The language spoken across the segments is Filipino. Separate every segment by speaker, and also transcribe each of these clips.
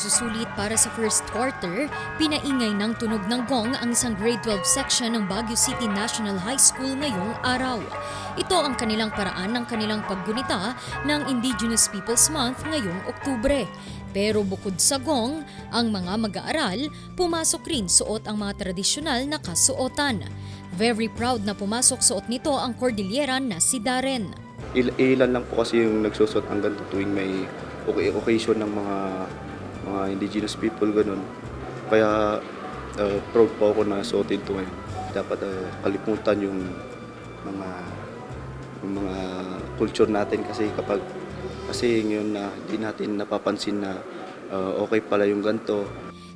Speaker 1: pagsusulit para sa first quarter, pinaingay ng tunog ng gong ang isang grade 12 section ng Baguio City National High School ngayong araw. Ito ang kanilang paraan ng kanilang paggunita ng Indigenous Peoples Month ngayong Oktubre. Pero bukod sa gong, ang mga mag-aaral pumasok rin suot ang mga tradisyonal na kasuotan. Very proud na pumasok suot nito ang Cordilleran na si Darren.
Speaker 2: Il- ilan lang po kasi yung nagsusot ang ganito tuwing may occasion ng mga mga indigenous people ganun. Kaya uh, proud po ako na suotin ito ngayon. Dapat uh, kalimutan yung mga yung mga culture natin kasi kapag kasi ngayon na di natin napapansin na uh, okay pala yung ganito.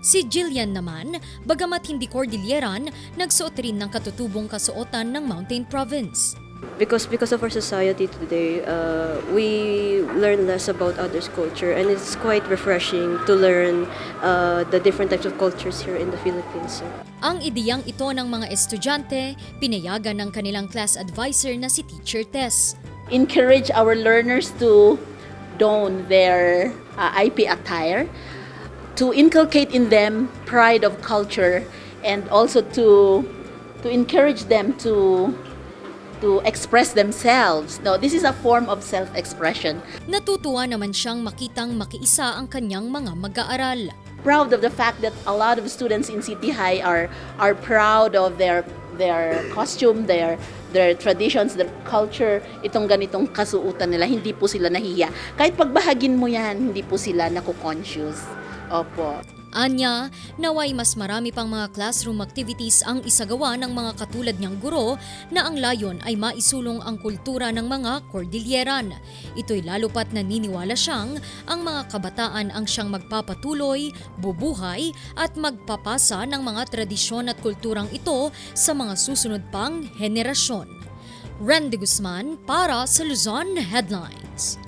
Speaker 1: Si Jillian naman, bagamat hindi Cordilleran, nagsuot rin ng katutubong kasuotan ng Mountain Province.
Speaker 3: Because because of our society today uh, we learn less about others culture and it's quite refreshing to learn uh, the different types of cultures here in the philippines so.
Speaker 1: Ang ideyang ito ng mga estudyante, pinayagan ng kanilang class advisor na si Teacher Tess.
Speaker 4: encourage our learners to don their uh, IP attire, to inculcate in them pride of culture, and also to to encourage them to to express themselves. No, this is a form of self-expression.
Speaker 1: Natutuwa naman siyang makitang makiisa ang kanyang mga mag-aaral.
Speaker 4: Proud of the fact that a lot of students in City High are are proud of their their costume, their their traditions, their culture, itong ganitong kasuutan nila, hindi po sila nahiya. Kahit pagbahagin mo yan, hindi po sila naku-conscious. Opo.
Speaker 1: Anya, naway mas marami pang mga classroom activities ang isagawa ng mga katulad niyang guro na ang layon ay maisulong ang kultura ng mga Cordilleran. Ito'y lalo pat naniniwala siyang ang mga kabataan ang siyang magpapatuloy, bubuhay at magpapasa ng mga tradisyon at kulturang ito sa mga susunod pang henerasyon. Randy Guzman para sa Luzon Headlines.